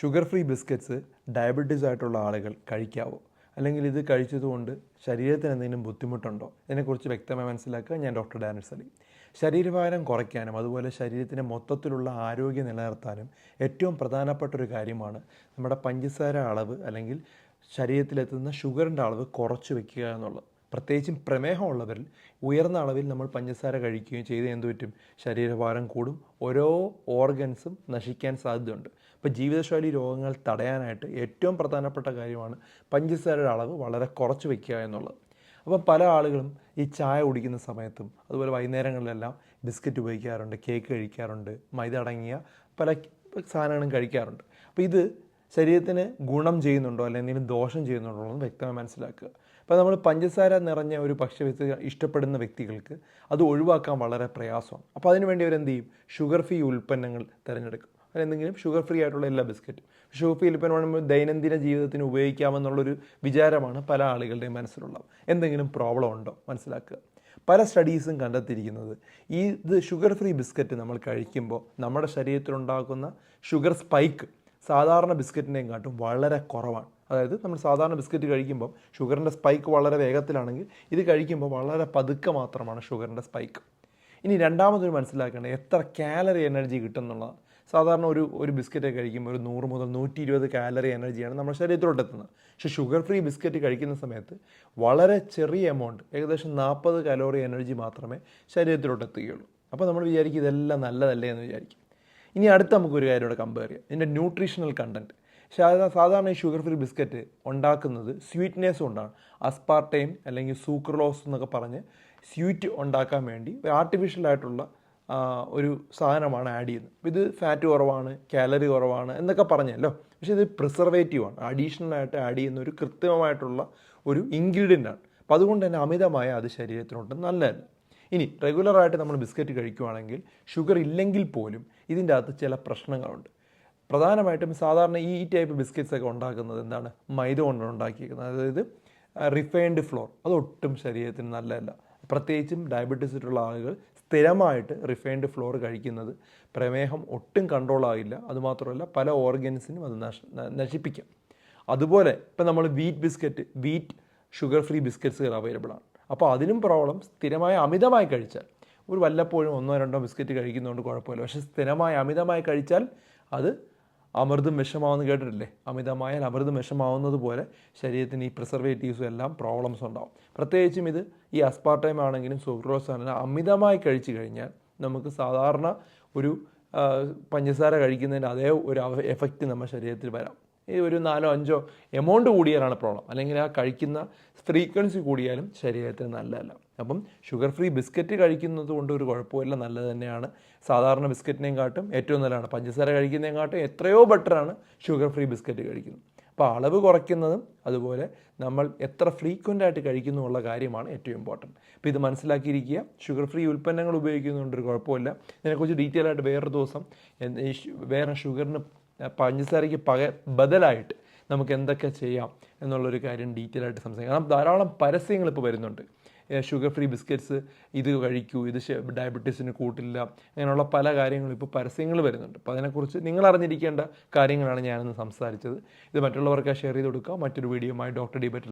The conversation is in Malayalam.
ഷുഗർ ഫ്രീ ബിസ്ക്കറ്റ്സ് ഡയബറ്റീസ് ആയിട്ടുള്ള ആളുകൾ കഴിക്കാവോ. അല്ലെങ്കിൽ ഇത് കഴിച്ചതുകൊണ്ട് ശരീരത്തിന് എന്തെങ്കിലും ബുദ്ധിമുട്ടുണ്ടോ? ഇതിനെക്കുറിച്ച് വ്യക്തമായി മനസ്സിലാക്കുക ഞാൻ ഡോക്ടർ ഡാനിസ് അലി ശരീരഭാരം കുറയ്ക്കാനും അതുപോലെ ശരീരത്തിന്റെ മൊത്തത്തിലുള്ള ആരോഗ്യം നിലനിർത്താനും ഏറ്റവും പ്രധാനപ്പെട്ട ഒരു കാര്യമാണ് നമ്മുടെ പഞ്ചസാര അളവ് അല്ലെങ്കിൽ ശരീരത്തിലെത്തുന്ന ഷുഗറിന്റെ അളവ് കുറച്ച് വയ്ക്കുക എന്നുള്ളത്. പ്രത്യേകിച്ചും പ്രമേഹമുള്ളവരിൽ ഉയർന്ന അളവിൽ നമ്മൾ പഞ്ചസാര കഴിക്കുകയും ചെയ്ത് എന്ത് പറ്റും? ശരീരഭാരം കൂടും. ഓരോ ഓർഗൻസും നശിക്കാൻ സാധ്യതയുണ്ട്. ഇപ്പോൾ ജീവിതശൈലി രോഗങ്ങൾ തടയാനായിട്ട് ഏറ്റവും പ്രധാനപ്പെട്ട കാര്യമാണ് പഞ്ചസാരയുടെ അളവ് വളരെ കുറച്ച് വയ്ക്കുക എന്നുള്ളത്. അപ്പം പല ആളുകളും ഈ ചായ കുടിക്കുന്ന സമയത്തും അതുപോലെ വൈകുന്നേരങ്ങളിലെല്ലാം ബിസ്ക്കറ്റ് ഉപയോഗിക്കാറുണ്ട് കേക്ക് കഴിക്കാറുണ്ട് മൈദ അടങ്ങിയ പല സാധനങ്ങളും കഴിക്കാറുണ്ട്. അപ്പോൾ ഇത് ശരീരത്തിന് ഗുണം ചെയ്യുന്നുണ്ടോ? അല്ലെങ്കിൽ എന്തെങ്കിലും ദോഷം ചെയ്യുന്നുണ്ടോ? എന്ന് വ്യക്തമായി മനസ്സിലാക്കുക. അപ്പോൾ നമ്മൾ പഞ്ചസാര നിറഞ്ഞ ഒരു ഭക്ഷ്യവസ്തു ഇഷ്ടപ്പെടുന്ന വ്യക്തികൾക്ക് അത് ഒഴിവാക്കാൻ വളരെ പ്രയാസമാണ്. അപ്പോൾ അതിനുവേണ്ടി അവരെന്ത് ചെയ്യും? ഷുഗർ ഫ്രീ ഉൽപ്പന്നങ്ങൾ തിരഞ്ഞെടുക്കും. എന്തെങ്കിലും ഷുഗർ ഫ്രീ ആയിട്ടുള്ള എല്ലാ ബിസ്ക്കറ്റും. ഷുഗർ ഫ്രീ ഉൽപ്പന്നം ദൈനംദിന ജീവിതത്തിന് ഉപയോഗിക്കാമെന്നുള്ളൊരു വിചാരമാണ് പല ആളുകളുടെയും മനസ്സിലുള്ളത്. എന്തെങ്കിലും പ്രോബ്ലം ഉണ്ടോ? മനസ്സിലാക്കുക. പല സ്റ്റഡീസും കണ്ടെത്തിയിരിക്കുന്നത് ഈ ഇത് ഷുഗർ ഫ്രീ ബിസ്ക്കറ്റ് നമ്മൾ കഴിക്കുമ്പോൾ നമ്മുടെ ശരീരത്തിലുണ്ടാക്കുന്ന ഷുഗർ സ്പൈക്ക് സാധാരണ ബിസ്ക്കറ്റിനെയും കാട്ടും വളരെ കുറവാണ്. അതായത് നമ്മൾ സാധാരണ ബിസ്ക്കറ്റ് കഴിക്കുമ്പം ഷുഗറിന്റെ സ്പൈക്ക് വളരെ വേഗത്തിലാണെങ്കിൽ ഇത് കഴിക്കുമ്പോൾ വളരെ പതുക്കെ മാത്രമാണ് ഷുഗറിന്റെ സ്പൈക്ക്. ഇനി രണ്ടാമതൊരു മനസ്സിലാക്കേണ്ടത് എത്ര കാലറി എനർജി കിട്ടും എന്നുള്ളതാണ് സാധാരണ ഒരു ഒരു ബിസ്ക്കറ്റ് കഴിക്കുമ്പോൾ ഒരു നൂറ് മുതൽ നൂറ്റി ഇരുപത് കാലറി എനർജിയാണ് നമ്മുടെ ശരീരത്തിലോട്ട് എത്തുന്നത്. പക്ഷേ ഷുഗർ ഫ്രീ ബിസ്ക്കറ്റ് കഴിക്കുന്ന സമയത്ത് വളരെ ചെറിയ എമൗണ്ട് ഏകദേശം നാൽപ്പത് കലോറി എനർജി മാത്രമേ ശരീരത്തിലോട്ട് എത്തുകയുള്ളൂ. അപ്പോൾ നമ്മൾ വിചാരിക്കും ഇതെല്ലാം നല്ലതല്ലേ എന്ന് വിചാരിക്കും. ഇനി അടുത്ത നമുക്കൊരു കാര്യം ഇവിടെ കമ്പയർ ചെയ്യാം. ഇതിന്റെ ന്യൂട്രീഷണൽ കണ്ടന്റ് സാധാരണ ഈ ഷുഗർ ഫ്രീ ബിസ്ക്കറ്റ് ഉണ്ടാക്കുന്നത് സ്വീറ്റ്നെസ് കൊണ്ടാണ്. അസ്പാർട്ടയും അല്ലെങ്കിൽ സൂക്രലോസ് എന്നൊക്കെ പറഞ്ഞ് സ്വീറ്റ് ഉണ്ടാക്കാൻ വേണ്ടി ആർട്ടിഫിഷ്യൽ ആയിട്ടുള്ള ഒരു സാധനമാണ് ആഡ് ചെയ്യുന്നത്. ഇത് ഫാറ്റ് കുറവാണ് കാലറി കുറവാണ് എന്നൊക്കെ പറഞ്ഞല്ലോ. പക്ഷേ ഇത് പ്രിസർവേറ്റീവാണ് അഡീഷണലായിട്ട് ആഡ് ചെയ്യുന്ന ഒരു കൃത്രിമമായിട്ടുള്ള ഒരു ഇൻഗ്രീഡിയന്റ് ആണ്. അപ്പോൾ അതുകൊണ്ട് തന്നെ അമിതമായ അത് ശരീരത്തിനോട്ട് നല്ലതല്ല. ഇനി റെഗുലറായിട്ട് നമ്മൾ ബിസ്ക്കറ്റ് കഴിക്കുവാണെങ്കിൽ ഷുഗർ ഇല്ലെങ്കിൽ പോലും ഇതിന്റെ അകത്ത് ചില പ്രശ്നങ്ങളുണ്ട്. പ്രധാനമായിട്ടും സാധാരണ ഈ ടൈപ്പ് ബിസ്ക്കറ്റ്സ് ഒക്കെ ഉണ്ടാക്കുന്നത് എന്താണ്? മൈദ കൊണ്ടാണ് ഉണ്ടാക്കിയിരിക്കുന്നത് അതായത് റിഫൈൻഡ് ഫ്ലോർ അതൊട്ടും ശരീരത്തിന് നല്ലതല്ല. പ്രത്യേകിച്ചും ഡയബറ്റീസ് ഉള്ള ആളുകൾ സ്ഥിരമായിട്ട് റിഫൈൻഡ് ഫ്ലോർ കഴിക്കുന്നത് പ്രമേഹം ഒട്ടും കൺട്രോൾ ആകില്ല. അതുമാത്രമല്ല പല ഓർഗൻസിനും അത് നശ നശിപ്പിക്കാം. അതുപോലെ ഇപ്പം നമ്മൾ wheat biscuit wheat sugar free ബിസ്ക്കറ്റ്സുകൾ available ആണ്. അപ്പോൾ അതിനും പ്രോബ്ലം സ്ഥിരമായി അമിതമായി കഴിച്ചാൽ ഒരു വല്ലപ്പോഴും ഒന്നോ രണ്ടോ ബിസ്ക്കറ്റ് കഴിക്കുന്നതുകൊണ്ട് കുഴപ്പമില്ല. പക്ഷേ സ്ഥിരമായി അമിതമായി കഴിച്ചാൽ അത് അമൃതും വിഷമാവെന്ന് കേട്ടിട്ടില്ലേ? അമിതമായാൽ അമൃതും വിഷമാവുന്നത് പോലെ ശരീരത്തിന് ഈ പ്രിസർവേറ്റീവ്സും എല്ലാം പ്രോബ്ലംസ് ഉണ്ടാവും. പ്രത്യേകിച്ചും ഇത് ഈ അസ്പാർട്ടൈം ആണെങ്കിലും സുക്രോസ് ആണെങ്കിലും അമിതമായി കഴിച്ചു കഴിഞ്ഞാൽ നമുക്ക് സാധാരണ ഒരു പഞ്ചസാര കഴിക്കുന്നതിന്റെ അതേ ഒരു എഫക്റ്റ് നമ്മുടെ ശരീരത്തിൽ വരാം. ഒരു നാലോ അഞ്ചോ എമൗണ്ട് കൂടിയാലാണ് പ്രോബ്ലം അല്ലെങ്കിൽ ആ കഴിക്കുന്ന ഫ്രീക്വൻസി കൂടിയാലും ശരീരത്തിന് നല്ലതല്ല. അപ്പം ഷുഗർ ഫ്രീ ബിസ്ക്കറ്റ് കഴിക്കുന്നത് കൊണ്ട് ഒരു കുഴപ്പമില്ല. നല്ലത് തന്നെയാണ്. സാധാരണ ബിസ്ക്കറ്റിനെയും കാട്ടും ഏറ്റവും നല്ലതാണ്. പഞ്ചസാര കഴിക്കുന്നതിനെയും കാട്ടും എത്രയോ ബെറ്ററാണ് ഷുഗർ ഫ്രീ ബിസ്ക്കറ്റ് കഴിക്കുന്നത്. അപ്പോൾ അളവ് കുറയ്ക്കുന്നതും അതുപോലെ നമ്മൾ എത്ര ഫ്രീക്വന്റ് ആയിട്ട് കഴിക്കുന്നു എന്നുള്ള കാര്യമാണ് ഏറ്റവും ഇമ്പോർട്ടന്റ് അപ്പോൾ ഇത് മനസ്സിലാക്കിയിരിക്കുക. ഷുഗർ ഫ്രീ ഉൽപ്പന്നങ്ങൾ ഉപയോഗിക്കുന്നതുകൊണ്ട് ഒരു കുഴപ്പമില്ല. ഇതിനെക്കുറിച്ച് ഡീറ്റെയിൽ ആയിട്ട് വേറൊരു ദിവസം വേറെ ഷുഗറിന് പഞ്ചസാരയ്ക്ക് പക ബദലായിട്ട് നമുക്ക് എന്തൊക്കെ ചെയ്യാം എന്നുള്ളൊരു കാര്യം ഡീറ്റെയിൽ ആയിട്ട് സംസാരിക്കാം. കാരണം ധാരാളം പരസ്യങ്ങൾ ഇപ്പോൾ വരുന്നുണ്ട്. ഷുഗർ ഫ്രീ ബിസ്ക്കറ്റ്സ് ഇത് കഴിക്കൂ ഇത് ഡയബറ്റീസിന് കൂട്ടില്ല അങ്ങനെയുള്ള പല കാര്യങ്ങളും ഇപ്പോൾ പരസ്യങ്ങൾ വരുന്നുണ്ട്. അപ്പോൾ അതിനെക്കുറിച്ച് നിങ്ങൾ അറിഞ്ഞിരിക്കേണ്ട കാര്യങ്ങളാണ് ഞാനിന്ന് സംസാരിച്ചത്. ഇത് മറ്റുള്ളവർക്ക് ഷെയർ ചെയ്ത് കൊടുക്കുക മറ്റൊരു വീഡിയോയുമായി ഡോക്ടർ ഡിബറ്റ്